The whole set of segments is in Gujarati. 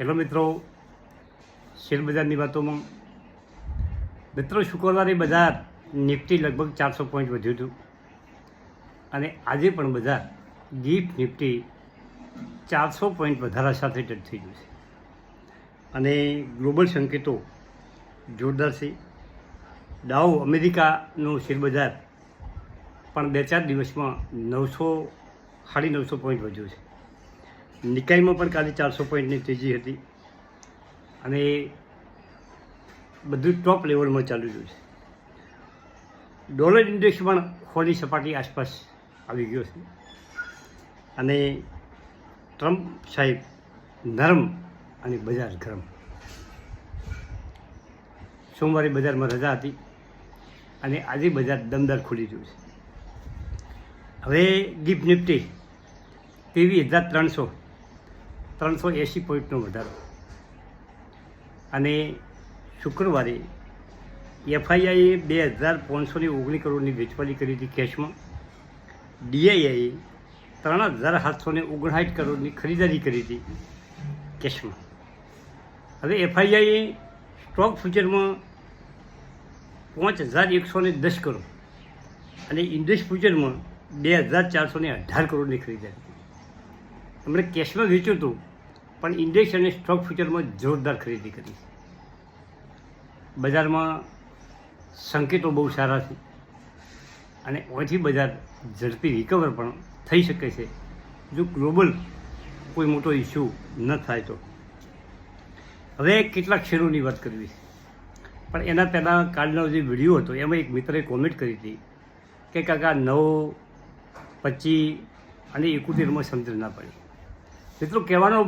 હેલો મિત્રો શેરબજારની વાતોમાં. મિત્રો, શુક્રવારે બજાર નિફ્ટી લગભગ ચારસો પોઈન્ટ વધ્યું હતું. અને આજે પણ બજાર ગીપ નિફ્ટી ચારસો પોઈન્ટ વધારા સાથે ટચ થઈ ગયું છે. અને ગ્લોબલ સંકેતો જોરદાર છે. ડાઉ અમેરિકાનું શેરબજાર પણ બે ચાર દિવસમાં નવસો, સાડી નવસો પોઈન્ટ વધ્યું છે. નિકાઈમાં પણ કાલે ચારસો પોઈન્ટની તેજી હતી. અને બધું ટોપ લેવલમાં ચાલુ રહ્યું છે. ડોલર ઇન્ડેક્સ પણ ખોની સપાટી આસપાસ આવી ગયો છે. અને ટ્રમ્પ સાહેબ નરમ અને બજાર ગરમ. સોમવારે બજારમાં રજા હતી અને આજે બજાર દમદાર ખુલી રહ્યું છે. હવે ગીફ નિફ્ટી તેવી હજાર ત્રણસો ત્રણસો એંસી પોઈન્ટનો વધારો. અને શુક્રવારે એફઆઈઆઈએ બે હજાર પાંચસોની ઓગણી કરોડની વેચવાલી કરી હતી કેશમાં. ડીઆઈઆઈએ ત્રણ હજાર સાતસોને ઓગણસાઠ કરોડની ખરીદારી કરી હતી કેશમાં. હવે એફઆઈઆઈએ સ્ટોક ફ્યુચરમાં પાંચ હજાર એકસો ને દસ કરોડ અને ઇન્ડેક્સ ફ્યુચરમાં બે હજાર ચારસો અઢાર કરોડની ખરીદારી હતી એમણે કેશમાં વેચ્યું હતું પણ ઇન્ડેક્સ અને સ્ટોક ફ્યુચરમાં જોરદાર ખરીદી કરી બજારમાં સંકેતો બહુ સારા છે. અને ઓછી બજાર ઝડપી રિકવર પણ થઈ શકે છે. જો ગ્લોબલ કોઈ મોટો ઇસ્યુ ન થાય તો. હવે કેટલાક શેરોની વાત કરવી પણ એના પહેલાં કાલનો જે વીડિયો હતો, એમાં એક મિત્રે કોમેન્ટ કરી હતી કે કાકા નવ પચીસ અને એકોતેરમાં સમજણ ના પડી. મિત્રો, કહેવાનો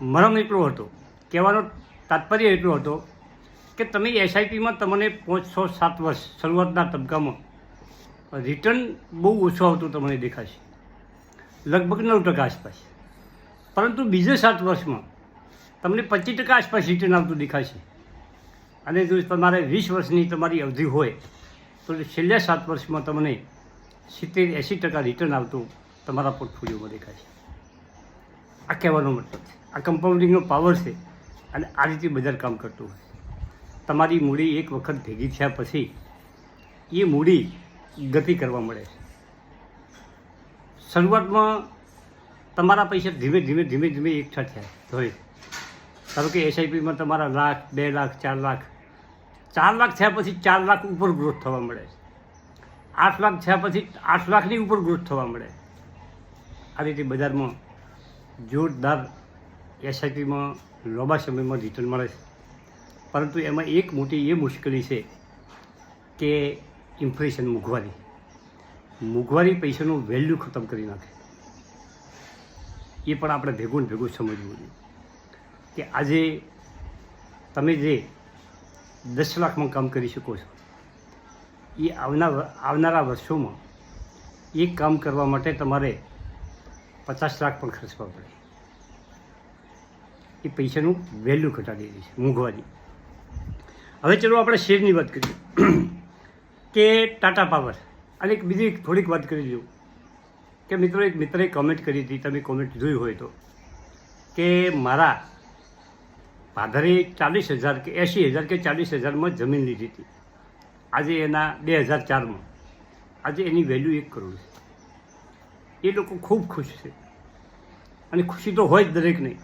મરમ એટલો હતો, કહેવાનો તાત્પર્ય એટલો હતો કે તમે એસઆઈપીમાં તમને પાંચ, છ, સાત વર્ષ શરૂઆતના તબક્કામાં રિટર્ન બહુ ઓછું આવતું તમને દેખાશે. લગભગ નવ ટકા આસપાસ. પરંતુ બીજા સાત વર્ષમાં તમને પચીસ ટકા આસપાસ રિટર્ન આવતું દેખાશે. અને જો તમારે વીસ વર્ષની તમારી અવધિ હોય, તો છેલ્લા સાત વર્ષમાં તમને સિત્તેર, એંસી ટકા રિટર્ન આવતું તમારા પોર્ટફોલિયોમાં દેખાશે. આ કહેવાનો મતલબ છે. આ કમ્પાઉન્ડિંગનો પાવર છે અને આ રીતે બજાર કામ કરતું હોય. તમારી મૂડી એક વખત ભેગી થયા પછી એ મૂડી ગતિ કરવા મળે છે. શરૂઆતમાં તમારા પૈસા ધીમે ધીમે ધીમે ધીમે એકઠા થયા હોય ધારો કે એસઆઈપીમાં તમારા લાખ, બે લાખ, ચાર લાખ. ચાર લાખ થયા પછી ચાર લાખ ઉપર ગ્રોથ થવા મળે આઠ લાખ થયા પછી આઠ લાખની ઉપર ગ્રોથ થવા મળે આ રીતે બજારમાં જોરદાર એસઆઈપીમાં લાંબા સમયમાં રિટર્ન મળે છે. પરંતુ એમાં એક મોટી એ મુશ્કેલી છે કે ઇન્ફ્લેશન મોંઘવારી મોંઘવારી પૈસાનું વેલ્યુ ખતમ કરી નાખે. એ પણ આપણે ભેગું ભેગું સમજવું જોઈએ. કે આજે તમે જે દસ લાખમાં કામ કરી શકો છો, એ આવનાર આવનારા વર્ષોમાં એ કામ કરવા માટે તમારે પચાસ લાખ પણ ખર્ચવા પડે. એ પૈસાનું વેલ્યુ ઘટાડી દીધી છે મોંઘવારી હવે ચલો આપણે શેરની વાત કરીએ. કે ટાટા પાવર. અને એક બીજી થોડીક વાત કરી દઉં કે મિત્રો, એક મિત્રે કોમેન્ટ કરી હતી, તમે કોમેન્ટ જોઈ હોય તો. કે મારા પાધારે ચાલીસ હજાર કે એંશી હજાર કે ચાલીસ હજારમાં જમીન લીધી હતી. આજે એના બે હજાર ચારમાં. આજે એની વેલ્યુ એક કરોડ છે. એ લોકો ખૂબ ખુશ છે. અને ખુશી તો હોય જ દરેકને,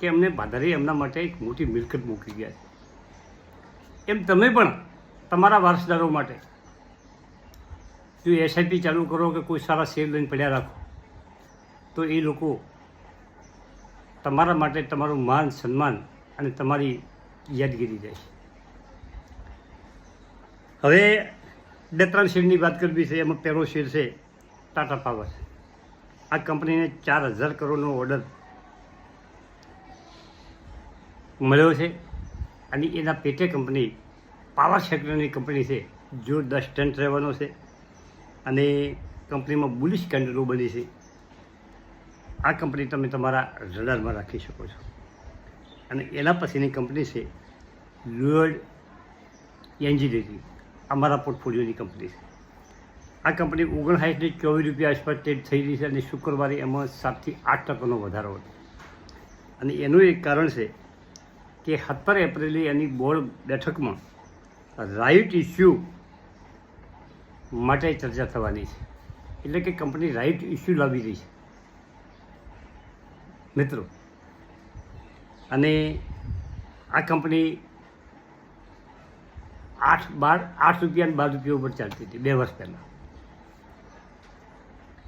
કે અમને ફાધરે એમના માટે એક મોટી મિલકત મૂકી ગયા છે. એમ તમે પણ તમારા વારસદારો માટે જો એસઆઈપી ચાલુ કરો કે કોઈ સારા શેર લઈને પડ્યા રાખો, તો એ લોકો તમારા માટે તમારું માન, સન્માન અને તમારી યાદગીરી જાય છે. હવે બે ત્રણ શેરની વાત કરવી છે, એમાં પહેલો શેર છે, ટાટા પાવર. આ કંપનીને ચાર હજાર કરોડનો ઓર્ડર મળ્યો છે. અને એના પેટે કંપની પાવર સેક્ટરની કંપની છે. જોરદાર સ્ટન્ટ રહેવાનો છે. અને કંપનીમાં બુલિશ કેન્ડલો બની છે. આ કંપની તમે તમારા રડારમાં રાખી શકો છો. અને એના પછીની કંપની છે લ્યુઅર્ડ એન્જિનિયરિંગ અમારા પોર્ટફોલિયોની કંપની છે. આ કંપની ઓગણસાઠથી ચોવીસ રૂપિયા આસપાસ ટ્રેડ થઈ રહી છે અને શુક્રવારે એમાં સાતથી આઠ ટકાનો વધારો હતો. અને એનું એક કારણ છે કે સત્તર એપ્રિલે એની બોર્ડ બેઠકમાં રાઇટ ઇસ્યુ માટે ચર્ચા થવાની છે. એટલે કે કંપની રાઇટ ઇસ્યુ લાવી રહી છે. મિત્રો, અને આ કંપની આઠ બાર, આઠ રૂપિયા બાર રૂપિયા ઉપર ચાલતી હતી, બે વર્ષ પહેલાં.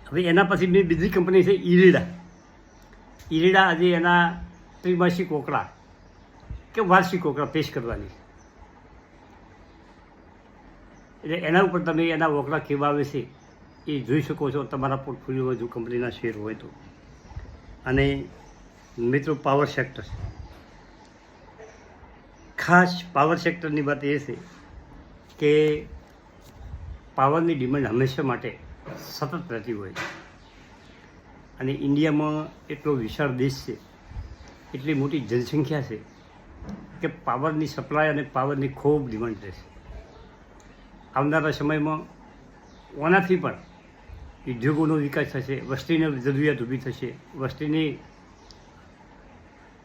હવે એના પછી બીજી કંપની છે ઈરીડા. ઈરીડા આજે એના ત્રિમાસિક કોકડા કે વાર્ષિક કોકડા પેશ કરવાની. એટલે એના ઉપર તમે એના ઓકડા કેવા આવે છે એ જોઈ શકો છો. તમારા પોર્ટફોલિયોમાં જો કંપનીના શેર હોય તો. અને મિત્રો, પાવર સેક્ટર. ખાસ પાવર સેક્ટરની વાત એ છે કે પાવરની ડિમાન્ડ હંમેશા માટે સતત રહેતી હોય છે. અને ઇન્ડિયામાં એટલો વિશાળ દેશ છે, એટલી મોટી જનસંખ્યા છે કે પાવરની સપ્લાય અને પાવરની ખૂબ ડિમાન્ડ રહેશે. આવનારા સમયમાં ઓનાથી પણ ઉદ્યોગોનો વિકાસ થશે, વસ્તીની જરૂરિયાત ઊભી થશે, વસ્તીની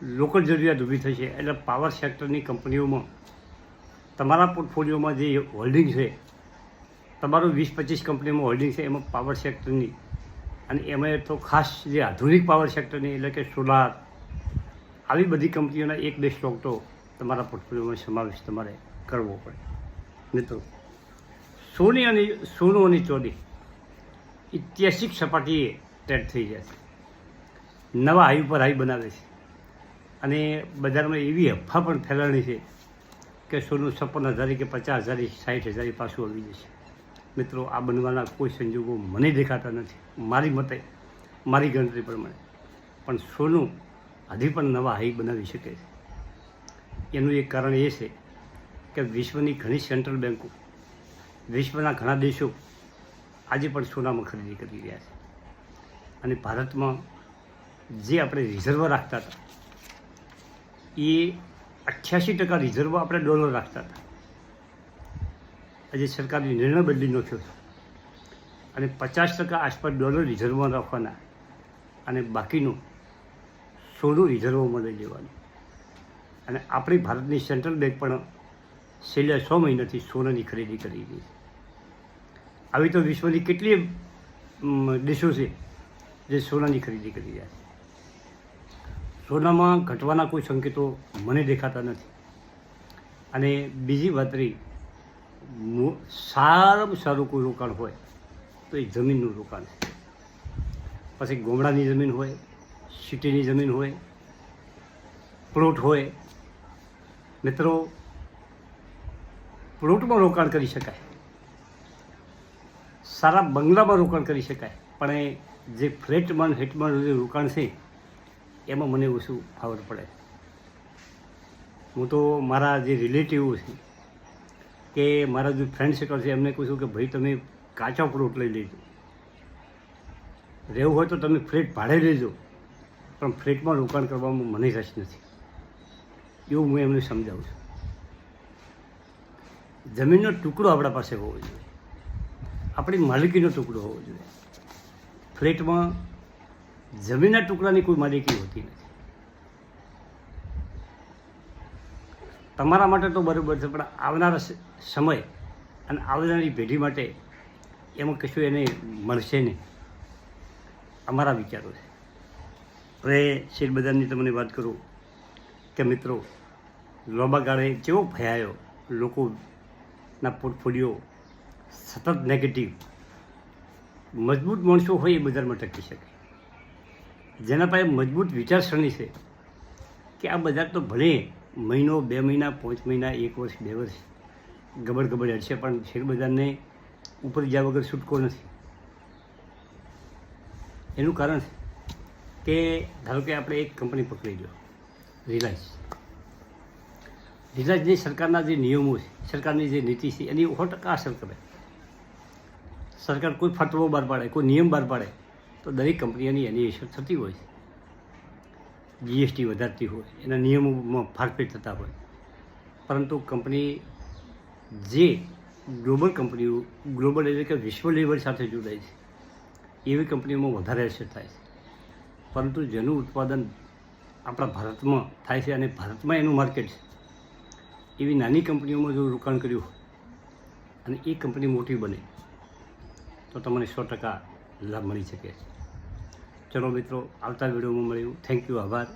લોકલ જરૂરિયાત ઊભી થશે, એટલે પાવર સેક્ટરની કંપનીઓમાં તમારા પોર્ટફોલિયોમાં જે હોલ્ડિંગ છે તમારું વીસ પચીસ કંપનીમાં હોલ્ડિંગ છે, એમાં પાવર સેક્ટરની અને એમાં તો ખાસ જે આધુનિક પાવર સેક્ટરની એટલે કે સોલાર આવી બધી કંપનીઓના એક બે સ્ટોક તો તમારા પોર્ટફોલિયોમાં સમાવેશ તમારે કરવો પડે. મિત્રો, સોની અને સોનું અને ચોરી ઐતિહાસિક સપાટીએ ટ્રેડ થઈ જાય છે. નવા હાઈ ઉપર હાઈ બનાવે છે. અને બજારમાં એવી અફવા પણ ફેલાણી છે કે સોનું છપ્પન હજારી કે પચાસ હજારી સાઠ હજારી પાછું આવી જશે. મિત્રો, આ બનવાના કોઈ સંજોગો મને દેખાતા નથી. મારી મતે, મારી ગણતરી પ્રમાણે. પણ સોનું હજી પણ નવા હાઈ બનાવી શકે છે. એનું એક કારણ એ છે કે વિશ્વની ઘણી સેન્ટ્રલ બેન્કો વિશ્વના ઘણા દેશો આજે પણ સોનામાં ખરીદી કરી રહ્યા છે. અને ભારતમાં જે આપણે રિઝર્વ રાખતા હતા, એ અઠ્યાસી ટકા રિઝર્વ આપણે ડોલર રાખતા હતા. આજે સરકારની નિર્ણય બદલી નાખ્યો હતો અને પચાસ ટકા આસપાસ ડોલર રિઝર્વમાં રાખવાના અને બાકીનું સોનું રિઝર્વમાં લઈ લેવાનું. અને આપણી ભારતની સેન્ટ્રલ બેંક પણ છેલ્લા છ મહિનાથી સોનાની ખરીદી કરી રહી છે. આવી તો વિશ્વની કેટલી દેશો છે જે સોનાની ખરીદી કરી રહ્યા છે. સોનામાં ઘટવાના કોઈ સંકેતો મને દેખાતા નથી. અને બીજી વાત રહી સારામાં સારું કોઈ રોકાણ હોય, તો એ જમીનનું રોકાણ છે. પછી ગોમડાની જમીન હોય, સિટીની જમીન હોય, પ્લોટ હોય. મિત્રો, પ્લોટમાં રોકાણ કરી શકાય. સારા બંગલામાં રોકાણ કરી શકાય. પણ એ જે ફ્લેટમાં હેટમાં જે રોકાણ છે, એમાં મને ઓછું ફાવર પડે. હું તો મારા જે રિલેટિવ છે કે મારા જે ફ્રેન્ડ સર્કલ છે, એમને કહું છું કે ભાઈ, તમે કાચા પ્લોટ લઈ લેજો. રહેવું હોય તો તમે ફ્લેટ ભાડે લેજો. પણ ફ્લેટમાં રોકાણ કરવામાં મને રસ નથી. એવું હું એમને સમજાવું છું. જમીનનો ટુકડો આપણા પાસે હોવો જોઈએ. આપણી માલિકીનો ટુકડો હોવો જોઈએ. ફ્લેટમાં જમીનના ટુકડાની કોઈ માલિકી હોતી નથી. તમારા માટે તો બરાબર છે, પણ આવનારા સમય અને આવનારી પેઢી માટે એમાં કશું એને મળશે નહીં. અમારા વિચારો છે. હવે શેરબજારની તમને વાત કરું કે મિત્રો, લાંબા ગાળે કેવો ભયાયો લોકોના પોર્ટફોલિયો સતત નેગેટિવ મજબૂત માણસો હોય એ બજારમાં ટકી શકે. જેના પાસે મજબૂત વિચારસરણી છે કે આ બજાર તો ભલે મહિનો, બે મહિના, પાંચ મહિના, એક વર્ષ, બે વર્ષ ગબડ ગબડ હડશે પણ શેરબજારને ઉપર જ્યાં વગર છૂટકો નથી. એનું કારણ કે ધારો કે આપણે એક કંપની પકડી લો, રિલાયન્સ. રિલાયન્સની સરકારના જે નિયમો છે, સરકારની જે નીતિ છે, એની સો ટકા અસર કરે. સરકાર કોઈ ફટવો બહાર પાડે, કોઈ નિયમ બહાર પાડે, તો દરેક કંપનીઓની એની અસર થતી હોય છે. જીએસટી વધારતી હોય, એના નિયમોમાં ફાળફેર થતા હોય. પરંતુ કંપની જે ગ્લોબલ કંપનીઓ ગ્લોબલ એટલે કે વિશ્વ લેવલ સાથે જોડાય છે, એવી કંપનીઓમાં વધારે અસર થાય છે. પરંતુ જેનું ઉત્પાદન આપણા ભારતમાં થાય છે અને ભારતમાં એનું માર્કેટ છે. એવી નાની કંપનીઓમાં જો રોકાણ કર્યું અને એ કંપની મોટી બને, તો તમને સો ટકા લાભ મળી શકે છે. ચલો મિત્રો આવતા વિડીયોમાં મળ્યું થેન્ક યુ આભાર.